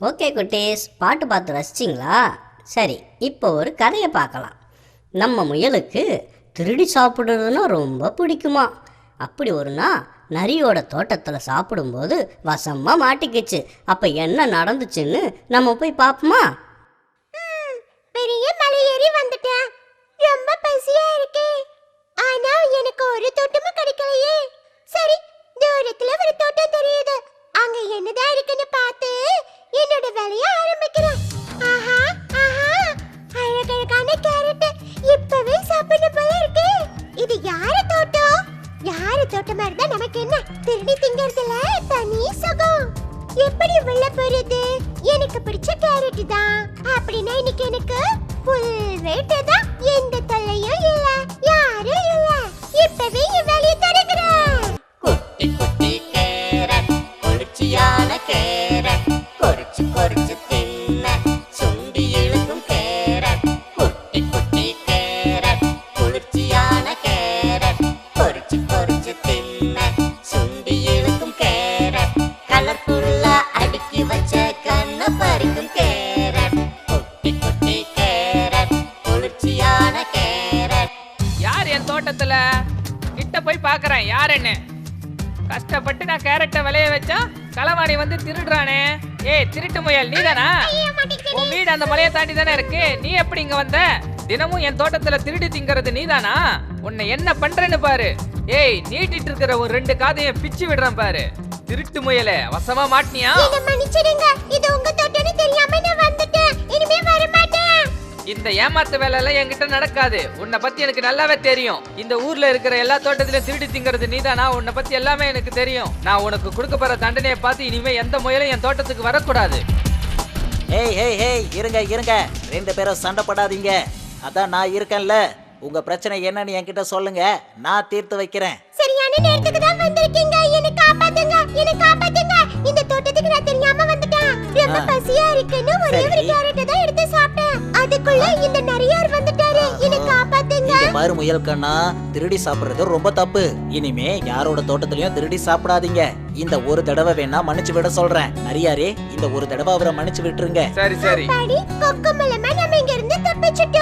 Okay குட்டீஸ். பாட்டு பார்த்து ரசிச்சிங்களா? சரி இப்போ ஒரு கதையை பார்க்கலாம். நம்ம முயலுக்கு திருடி சாப்பிடுறதுன்னா ரொம்ப பிடிக்குமா? அப்படி ஒரு நாள் நரியோட தோட்டத்தில் சாப்பிடும்போது வசமாக மாட்டிக்கிச்சு. அப்போ என்ன நடந்துச்சுன்னு நம்ம போய் பார்ப்போமா? பெரிய மலை ஏறி வந்துட்டேன். யாரு இருந்தா நமக்கு என்ன? திருடி திங்கறதுல தனி சுகம். எப்படி உள்ள போறது? எனக்கு பிடிச்ச கேரட் தான். அப்படின்னா இன்னைக்கு எனக்கு ஃபுல் வெயிட் தான். எந்த தொல்லையும் இல்ல. யாரும் இல்ல. இப்பவே என் வேலையை தொடங்குறேன். குட்டி குட்டி கேரட் குளிர்ச்சியான கேரட். கொறிச்சு கொறிச்சு என்ன தின்ன சுண்டி இழுக்கும் கேரட்? கலர்ஃபுல்லா அடுக்கி வச்ச கண்ணு பறிக்கும் கேரட். குட்டி குட்டி கேரட் குளிர்ச்சியான கேரட். யார் என் தோட்டத்துல? கிட்ட போய் பார்க்கறேன் யாருன்னு? கஷ்டப்பட்டு நான் கேரட்டை விளைய வச்சா களவாணி வந்து திருடுறானே. ஏய் திருட்டு முயல் நீதானா? உன் வீடு அந்த மலையை தாண்டி தானே இருக்கு. நீ எப்படி இங்க வந்த? தினமும் என் தோட்டத்துல திருடி திங்கறது நீதானா? உன்னை என்ன பண்றேன்னு பாரு. ஏய் நீட்டிட்டு இருக்கிற ஒரு ரெண்டு காதையும் பிச்சு விடுறேன் பாரு. திருட்டு முயலே வசமா மாட்டினியா? மன்னிச்சிடுங்க. இது உங்க தோட்டம்னு தெரியாம நான் வந்துட்டேன். இனிமே வர மாட்டேன் இந்த ஏமாத்து வேலை எல்லாம் என்கிட்ட நடக்காது. உன்னை பத்தி எனக்கு நல்லாவே தெரியும். இந்த ஊர்ல இருக்கிற எல்லா தோட்டத்திலும் திருடி திங்கிறது நீதானா? உன்னை பத்தி எல்லாமே எனக்கு தெரியும். நான் உனக்கு கொடுக்க போற தண்டனையை பார்த்து இனிமே எந்த முயலும் என் தோட்டத்துக்கு வரக்கூடாது. ஏய் ஏய் ஏய் இருங்க இருங்க. ரெண்டு பேரும் சண்டை போடாதீங்க. அதான் நான் இருக்கேன்ல. உங்க பிரச்சனை என்னன்னு என்கிட்ட சொல்லுங்க. நான் தீர்த்து வைக்கிறேன். சரியான நேரத்துக்கு தான் வந்திருக்கீங்க. என்ன காப்பாத்துங்க என்ன காப்பாத்துங்க. இந்த தோட்டத்துக்கு நான் தெரியாம வந்துட்டேன். ரொம்ப. பசியா இருக்குன்னு ஒரே ஒரு சரி. கேரட் தான் எடுத்து சாப்பிட்டேன். அதுக்குள்ள இந்த நரியார் வந்துட்டாரு. என்ன காப்பாத்துங்க. இங்க பாரு முயல் கண்ணா திருடி சாப்பிடுறது ரொம்ப தப்பு. இனிமே யாரோட தோட்டத்திலயும் திருடி சாப்பிடாதீங்க. இந்த ஒரு தடவை வேணா மன்னிச்சு விட சொல்றேன். நரியாரே இந்த ஒரு தடவை அவரை மன்னிச்சு விட்டுருங்க. சரி சரி. பாடி கொக்கு மூலமா நம்ம இங்க இருந்து தப்பிச்சிட்டோம்